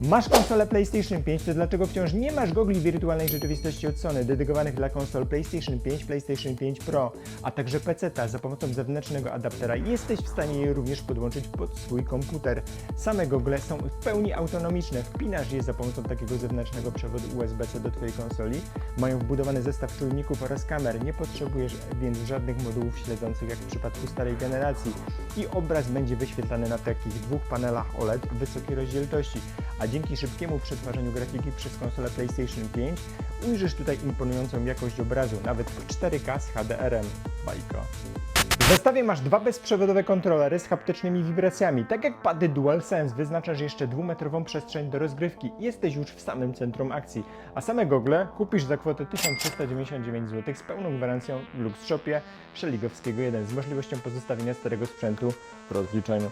Masz konsolę PlayStation 5, to dlaczego wciąż nie masz gogli wirtualnej rzeczywistości od Sony dedykowanych dla konsol PlayStation 5, PlayStation 5 Pro, a także PC-ta za pomocą zewnętrznego adaptera jesteś w stanie je również podłączyć pod swój komputer. Same gogle są w pełni autonomiczne, wpinasz je za pomocą takiego zewnętrznego przewodu USB-C do Twojej konsoli, mają wbudowany zestaw czujników oraz kamer, nie potrzebujesz więc żadnych modułów śledzących jak w przypadku starej generacji i obraz będzie wyświetlany na takich dwóch panelach OLED wysokiej rozdzielczości, a dzięki szybkiemu przetwarzaniu grafiki przez konsolę PlayStation 5 ujrzysz tutaj imponującą jakość obrazu, nawet w 4K z HDR-em. Bajka. W zestawie masz dwa bezprzewodowe kontrolery z haptycznymi wibracjami. Tak jak pady DualSense wyznaczasz jeszcze dwumetrową przestrzeń do rozgrywki i jesteś już w samym centrum akcji. A same gogle kupisz za kwotę 1399 zł z pełną gwarancją w Lux Szeligowskiego 1 z możliwością pozostawienia starego sprzętu w rozliczeniu.